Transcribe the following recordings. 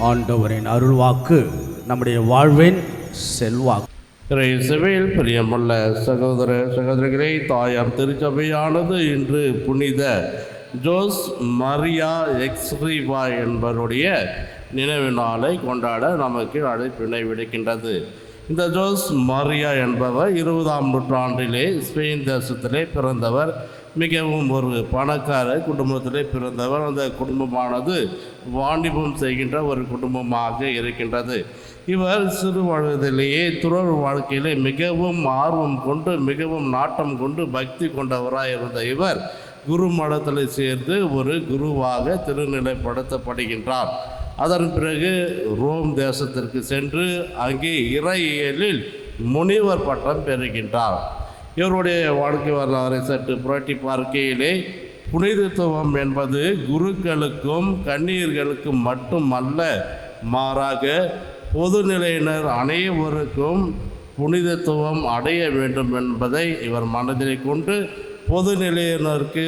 ஆண்டவரின் அருள்வாக்கு நம்முடைய வாழ்வின் செல்வாக்கு. இசைவேல் பிரியமுள்ள சகோதர சகோதரிகளே தாயார் திருச்சபையானது இன்று புனித ஜோஸ் மரியா எக்ஸ்ரீவா என்பவருடைய நினைவு நாளை கொண்டாட நமக்கு அழைப்பினை விடுக்கின்றது. இந்த ஜோஸ் மரியா என்பவர் இருபதாம் நூற்றாண்டிலே ஸ்பெயின் தேசத்திலே பிறந்தவர். மிகவும் ஒரு பணக்கார குடும்பத்தில் பிறந்தவர். அந்த குடும்பமானது வாணிபம் செய்கின்ற ஒரு குடும்பமாக இருக்கின்றது. இவர் சிறு வயதிலேயே துறவு வாழ்க்கையிலே மிகவும் ஆர்வம் கொண்டு மிகவும் நாட்டம் கொண்டு பக்தி கொண்டவராக இருந்த இவர் குரு மடத்தில் சேர்ந்து ஒரு குருவாக திருநிலைப்படுத்தப்படுகின்றார். அதன் பிறகு ரோம் தேசத்திற்கு சென்று அங்கே இறையியலில் முனிவர் பட்டம் பெறுகின்றார். இவருடைய வாழ்க்கை வரலாறை சற்று புரட்டி பார்க்கையிலே புனிதத்துவம் என்பது குருக்களுக்கும் கண்ணீர்களுக்கும் மட்டுமல்ல மாறாக பொதுநிலையினர் அனைவருக்கும் புனிதத்துவம் அடைய வேண்டும் என்பதை இவர் மனதில் கொண்டு பொதுநிலையினருக்கு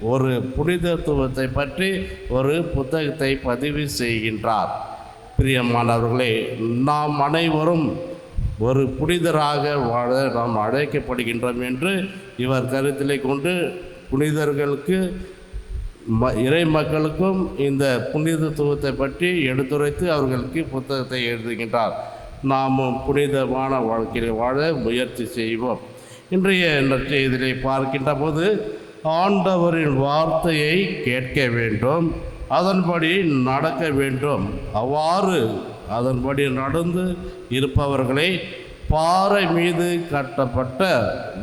ஒரு புனிதத்துவத்தை பற்றி ஒரு புத்தகத்தை பதிவு செய்கின்றார். பிரியமானவர்களே நாம் அனைவரும் ஒரு புனிதராக வாழ நாம் அழைக்கப்படுகின்றோம் என்று இவர் கருத்திலே கொண்டு புனிதர்களுக்கு ம இறை மக்களுக்கும் இந்த புனிதத்துவத்தை பற்றி எடுத்துரைத்து அவர்களுக்கு புத்தகத்தை எழுதுகின்றார். நாமும் புனிதமான வாழ்க்கையில் வாழ முயற்சி செய்வோம். இன்றைய நற்செய்தியை பார்க்கின்ற போது ஆண்டவரின் வார்த்தையை கேட்க வேண்டும் அதன்படி நடக்க வேண்டும். அவ்வாறு அதன்படி நடந்து இருப்பவர்களை பாறை மீது கட்டப்பட்ட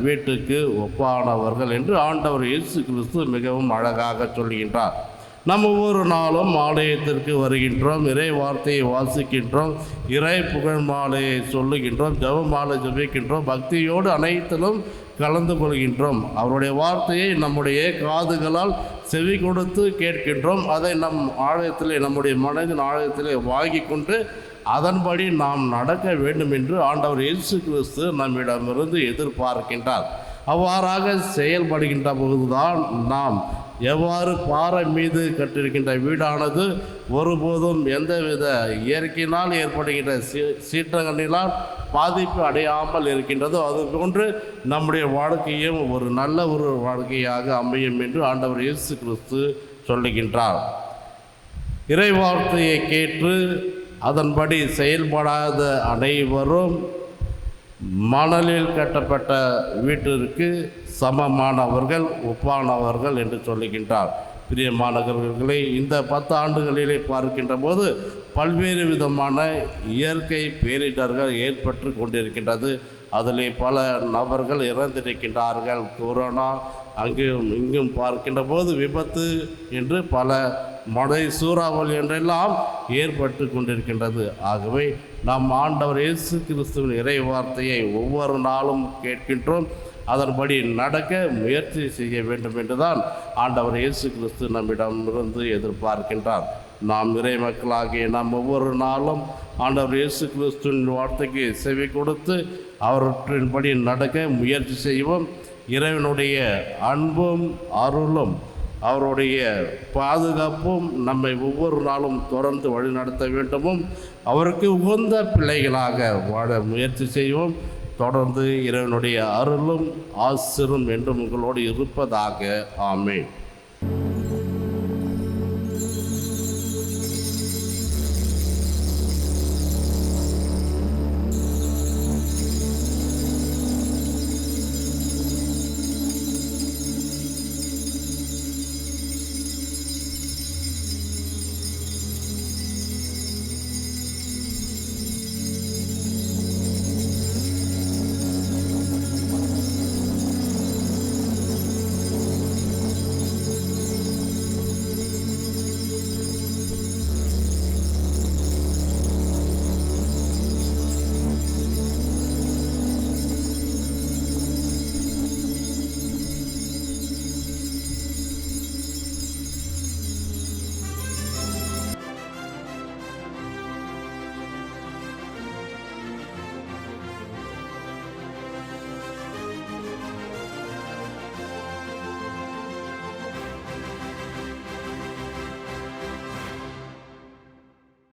வீட்டுக்கு ஒப்பானவர்கள் என்று ஆண்டவர் இயேசு கிறிஸ்து மிகவும் அழகாக சொல்கின்றார் நம்ம ஒவ்வொரு நாளும் ஆலயத்திற்கு வருகின்றோம் இறை வார்த்தையை வாசிக்கின்றோம் இறை புகழ் மாலையை சொல்லுகின்றோம் ஜப மாலை ஜபிக்கின்றோம் பக்தியோடு அனைத்திலும் கலந்து கொள்கின்றோம். அவருடைய வார்த்தையை நம்முடைய காதுகளால் செவி கொடுத்து கேட்கின்றோம். அதை நம் ஆலயத்திலே நம்முடைய மனதின் ஆலயத்திலே வாங்கி கொண்டு அதன்படி நாம் நடக்க வேண்டும் என்று ஆண்டவர் இயேசு கிறிஸ்து நம்மிடமிருந்து எதிர்பார்க்கின்றார். அவ்வாறாக செயல்படுகின்ற போதுதான் நாம் எவ்வாறு பாறை மீது கட்டிருக்கின்ற வீடானது ஒருபோதும் எந்தவித இயற்கையினால் ஏற்படுகின்ற சீ சீற்றங்களினால் பாதிப்பு அடையாமல் இருக்கின்றதோ அதுபோன்று நம்முடைய வாழ்க்கையும் ஒரு நல்ல ஒரு வாழ்க்கையாக அமையும் என்று ஆண்டவர் இயேசு கிறிஸ்து சொல்லுகின்றார். இறைவார்த்தையை கேட்டு அதன்படி செயல்படாத அனைவரும் மணலில் கட்டப்பட்ட வீட்டிற்கு சமமானவர்கள் ஒப்பானவர்கள் என்று சொல்லுகின்றார். பிரிய மாநகர்களை இந்த பத்து ஆண்டுகளிலே பார்க்கின்ற போது பல்வேறு விதமான இயற்கை பேரிடர்கள் ஏற்பட்டு கொண்டிருக்கின்றது. அதில் பல நபர்கள் இறந்திருக்கின்றார்கள். கொரோனா அங்கும் இங்கும் பார்க்கின்ற போது விபத்து என்று பல மழை சூறாவளி என்றெல்லாம் ஏற்பட்டு கொண்டிருக்கின்றது. ஆகவே நாம் ஆண்டவர் இயேசு கிறிஸ்துவின் இறை வார்த்தையை ஒவ்வொரு நாளும் கேட்கின்றோம். அதன்படி நடக்க முயற்சி செய்ய வேண்டும் என்றுதான் ஆண்டவர் இயேசு கிறிஸ்து நம்மிடமிருந்து எதிர்பார்க்கின்றார். நாம் இறை மக்களாகிய நாம் ஒவ்வொரு நாளும் ஆண்டவர் இயேசு கிறிஸ்துவின் வார்த்தைக்கு செவி கொடுத்து அவற்றின்படி நடக்க முயற்சி செய்வோம். இறைவனுடைய அன்பும் அருளும் அவருடைய பாதுகாப்பும் நம்மை ஒவ்வொரு நாளும் தொடர்ந்து வழிநடத்த வேண்டுமும். அவருக்கு உகந்த பிள்ளைகளாக வாழ முயற்சி செய்வோம். தொடர்ந்து இறைவனுடைய அருளும் ஆசிரும் என்றும் உங்களோடு இருப்பதாக. ஆமேன்.